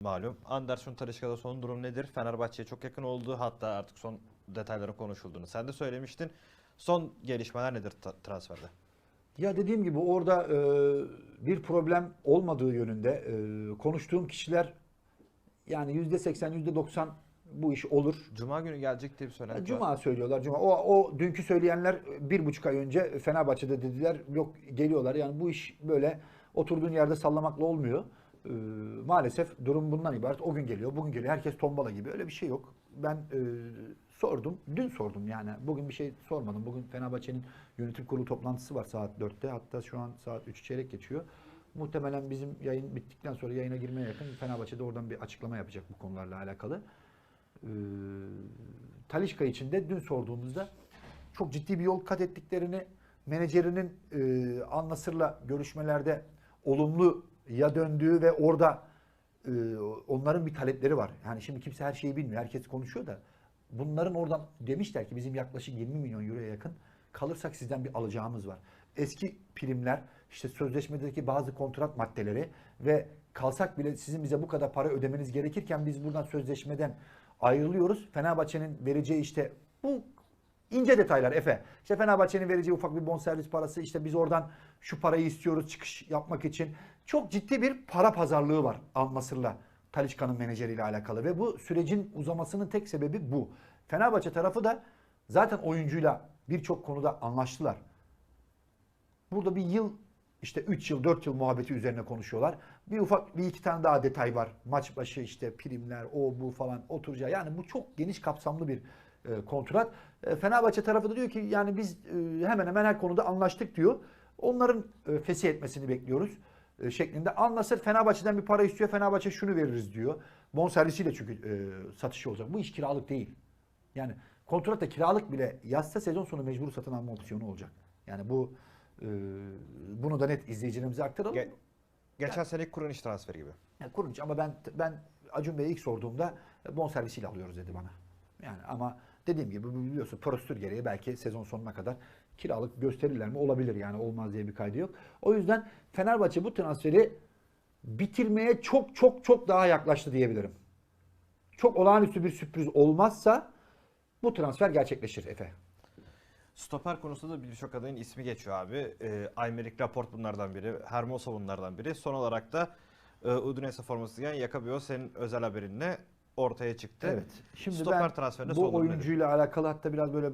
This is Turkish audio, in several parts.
malum. Anderson Talisca'da son durum nedir? Fenerbahçe'ye çok yakın oldu. Hatta artık son detayların konuşulduğunu sen de söylemiştin. Son gelişmeler nedir transferde? Ya dediğim gibi orada e, bir problem olmadığı yönünde e, konuştuğum kişiler yani yüzde seksen, yüzde doksan bu iş olur. Cuma günü gelecek diye bir söylenti var. Cuma söylüyorlar. Cuma. O, o dünkü söyleyenler bir buçuk ay önce Fenerbahçe'de dediler. Yok geliyorlar. Yani bu iş böyle oturduğun yerde sallamakla olmuyor. Ee, maalesef durum bundan ibaret. O gün geliyor, bugün geliyor. Herkes tombala gibi. Öyle bir şey yok. Ben e, sordum. Dün sordum yani. Bugün bir şey sormadım. Bugün Fenerbahçe'nin yönetim kurulu toplantısı var saat 4'te. Hatta şu an saat 3 çeyrek geçiyor. Muhtemelen bizim yayın bittikten sonra yayına girmeye yakın Fenerbahçe'de oradan bir açıklama yapacak bu konularla alakalı. Ee, Talişka için de dün sorduğumuzda çok ciddi bir yol kat ettiklerini, menajerinin e, Al görüşmelerde olumlu ya döndüğü ve orada e, onların bir talepleri var. Yani şimdi kimse her şeyi bilmiyor. Herkes konuşuyor da bunların oradan demişler ki bizim yaklaşık 20 milyon euroya yakın kalırsak sizden bir alacağımız var. Eski primler, işte sözleşmedeki bazı kontrat maddeleri ve kalsak bile sizin bize bu kadar para ödemeniz gerekirken biz buradan sözleşmeden ayrılıyoruz. Fenerbahçe'nin vereceği işte bu ince detaylar Efe. İşte Fenerbahçe'nin vereceği ufak bir bonservis parası işte biz oradan şu parayı istiyoruz çıkış yapmak için. Çok ciddi bir para pazarlığı var Nassr'la Talişka'nın menajeriyle alakalı ve bu sürecin uzamasının tek sebebi bu. Fenerbahçe tarafı da zaten oyuncuyla birçok konuda anlaştılar. Burada bir yıl işte 3 yıl 4 yıl muhabbeti üzerine konuşuyorlar. Bir ufak bir iki tane daha detay var. Maç başı işte primler o bu falan oturacağı. Yani bu çok geniş kapsamlı bir e, kontrat. E, Fenerbahçe tarafı da diyor ki yani biz e, hemen hemen her konuda anlaştık diyor. Onların e, fesih etmesini bekliyoruz e, şeklinde. Anlasır Fenerbahçe'den bir para istiyor. Fenerbahçe şunu veririz diyor. Bonservisiyle çünkü e, satışı olacak. Bu iş kiralık değil. Yani kontratta kiralık bile yazsa sezon sonu mecbur satın alma opsiyonu olacak. Yani bu e, bunu da net izleyicilerimize aktaralım. Ge- geçen seneki Kurunic transferi gibi. Yani Kurunç ama ben ben Acun Bey'e ilk sorduğumda e, bonservisiyle alıyoruz dedi bana. Yani ama dediğim gibi biliyorsun prosedür gereği belki sezon sonuna kadar kiralık gösterirler mi? Olabilir yani olmaz diye bir kaydı yok. O yüzden Fenerbahçe bu transferi bitirmeye çok çok çok daha yaklaştı diyebilirim. Çok olağanüstü bir sürpriz olmazsa bu transfer gerçekleşir Efe. Stoper konusunda da birçok adayın ismi geçiyor abi. E, Aymeric Laporte bunlardan biri. Hermoso bunlardan biri. Son olarak da e, Udinese forması giyen Yakabio senin özel haberinle ortaya çıktı. Evet. Şimdi Stoper ben transferinde bu oyuncuyla alakalı hatta biraz böyle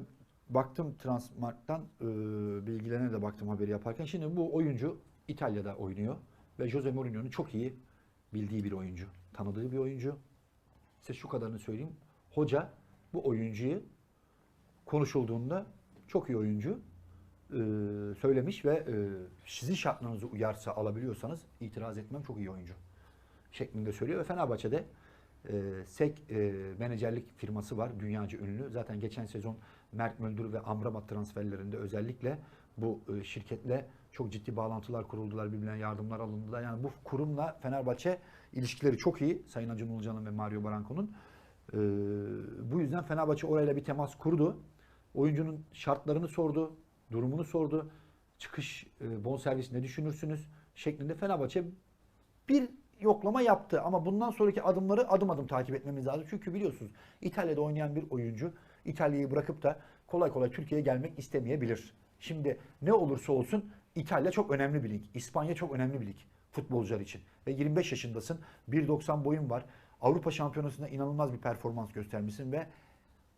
baktım Transmarkt'tan e, bilgilerine de baktım haberi yaparken. Şimdi bu oyuncu İtalya'da oynuyor ve Jose Mourinho'nun çok iyi bildiği bir oyuncu, tanıdığı bir oyuncu. Size şu kadarını söyleyeyim. Hoca bu oyuncuyu konuşulduğunda çok iyi oyuncu e, söylemiş ve e, sizin şartlarınızı uyarsa alabiliyorsanız itiraz etmem çok iyi oyuncu şeklinde söylüyor ve Fenerbahçe'de e, SEK e, menajerlik firması var. Dünyaca ünlü. Zaten geçen sezon Mert Müldür ve Amrabat transferlerinde özellikle bu e, şirketle çok ciddi bağlantılar kuruldular. Birbirine yardımlar alındılar. Yani bu kurumla Fenerbahçe ilişkileri çok iyi. Sayın Acun Ilıcalı'nın ve Mario Branco'nun. E, bu yüzden Fenerbahçe orayla bir temas kurdu. Oyuncunun şartlarını sordu. Durumunu sordu. Çıkış e, bonservis ne düşünürsünüz? Şeklinde Fenerbahçe bir yoklama yaptı ama bundan sonraki adımları adım adım takip etmemiz lazım. Çünkü biliyorsunuz İtalya'da oynayan bir oyuncu İtalya'yı bırakıp da kolay kolay Türkiye'ye gelmek istemeyebilir. Şimdi ne olursa olsun İtalya çok önemli bir lig. İspanya çok önemli bir lig futbolcular için. Ve 25 yaşındasın. 1.90 boyun var. Avrupa Şampiyonası'nda inanılmaz bir performans göstermişsin ve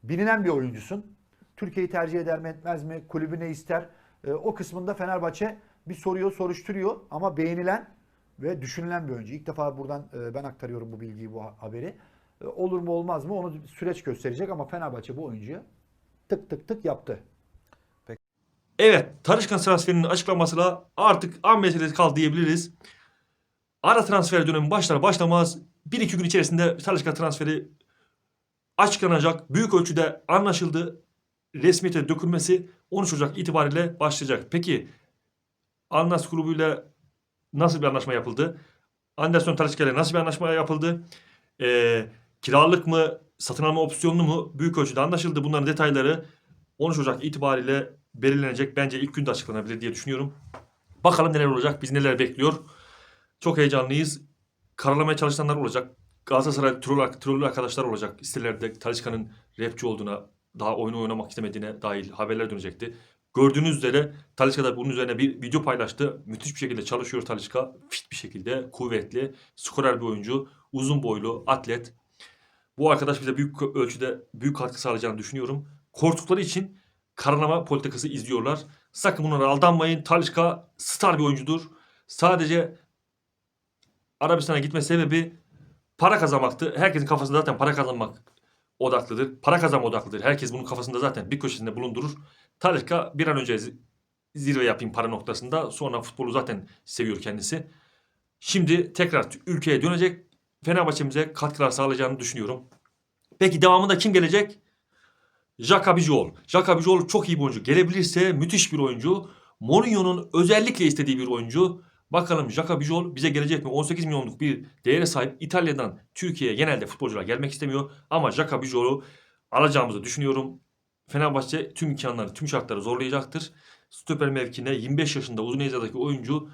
bilinen bir oyuncusun. Türkiye'yi tercih eder mi etmez mi? Kulübü ne ister? Ee, o kısmında Fenerbahçe bir soruyor, soruşturuyor ama beğenilen ve düşünülen bir oyuncu. İlk defa buradan e, ben aktarıyorum bu bilgiyi, bu ha- haberi. E, Olur mu olmaz mı onu süreç gösterecek ama Fenerbahçe bu oyuncuya tık tık tık yaptı. Evet, Tarışkan transferinin açıklamasıyla artık an meselesi kaldı diyebiliriz. Ara transfer dönemi başlar başlamaz 1-2 gün içerisinde Tarışkan transferi açıklanacak. Büyük ölçüde anlaşıldı. Resmiyete dökülmesi 13 Ocak itibariyle başlayacak. Peki Alnas grubuyla nasıl bir anlaşma yapıldı? Anderson Tarışka ile nasıl bir anlaşma yapıldı? Ee, kiralık mı, satın alma opsiyonlu mu? Büyük ölçüde anlaşıldı. Bunların detayları 13 Ocak itibariyle belirlenecek. Bence ilk günde açıklanabilir diye düşünüyorum. Bakalım neler olacak, biz neler bekliyor. Çok heyecanlıyız. Karalamaya çalışanlar olacak. Galatasaray troll, trollü arkadaşlar olacak. Sitelerde Talisca'nın rapçi olduğuna, daha oyunu oynamak istemediğine dair haberler dönecekti. Gördüğünüz üzere Talisca da bunun üzerine bir video paylaştı. Müthiş bir şekilde çalışıyor Talisca. Fit bir şekilde, kuvvetli, skorer bir oyuncu, uzun boylu, atlet. Bu arkadaş bize büyük ölçüde büyük katkı sağlayacağını düşünüyorum. Korktukları için karalama politikası izliyorlar. Sakın bunlara aldanmayın. Talisca star bir oyuncudur. Sadece Arabistan'a gitme sebebi para kazanmaktı. Herkesin kafasında zaten para kazanmak odaklıdır. Para kazanma odaklıdır. Herkes bunun kafasında zaten bir köşesinde bulundurur. Talisca bir an önce zi- zirve yapayım para noktasında. Sonra futbolu zaten seviyor kendisi. Şimdi tekrar ülkeye dönecek. Fenerbahçe'mize katkılar sağlayacağını düşünüyorum. Peki devamında kim gelecek? Jaka Bijol. Jaka Bijol çok iyi bir oyuncu. Gelebilirse müthiş bir oyuncu. Mourinho'nun özellikle istediği bir oyuncu. Bakalım Jaka Bijol bize gelecek mi? 18 milyonluk bir değere sahip İtalya'dan Türkiye'ye genelde futbolcular gelmek istemiyor. Ama Jaka Bijol'u alacağımızı düşünüyorum. Fenerbahçe tüm imkanları, tüm şartları zorlayacaktır. Stoper mevkine 25 yaşında Udinese'deki oyuncu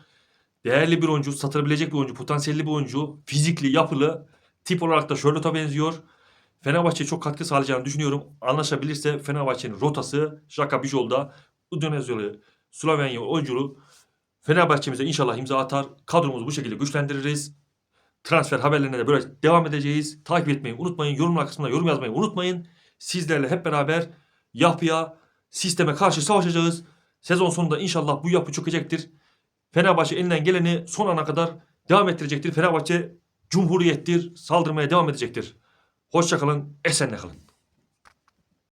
değerli bir oyuncu, satılabilecek bir oyuncu, potansiyelli bir oyuncu, fizikli, yapılı, tip olarak da Charlotte'a benziyor. Fenerbahçe'ye çok katkı sağlayacağını düşünüyorum. Anlaşabilirse Fenerbahçe'nin rotası Jaka Bijol'da Udinezeli Slovenya oyunculuğu Fenerbahçe'mize inşallah imza atar. Kadromuzu bu şekilde güçlendiririz. Transfer haberlerine de böyle devam edeceğiz. Takip etmeyi unutmayın. Yorumlar kısmında yorum yazmayı unutmayın. Sizlerle hep beraber yapıya, sisteme karşı savaşacağız. Sezon sonunda inşallah bu yapı çökecektir. Fenerbahçe elinden geleni son ana kadar devam ettirecektir. Fenerbahçe cumhuriyettir. Saldırmaya devam edecektir. Hoşçakalın. Esenle kalın.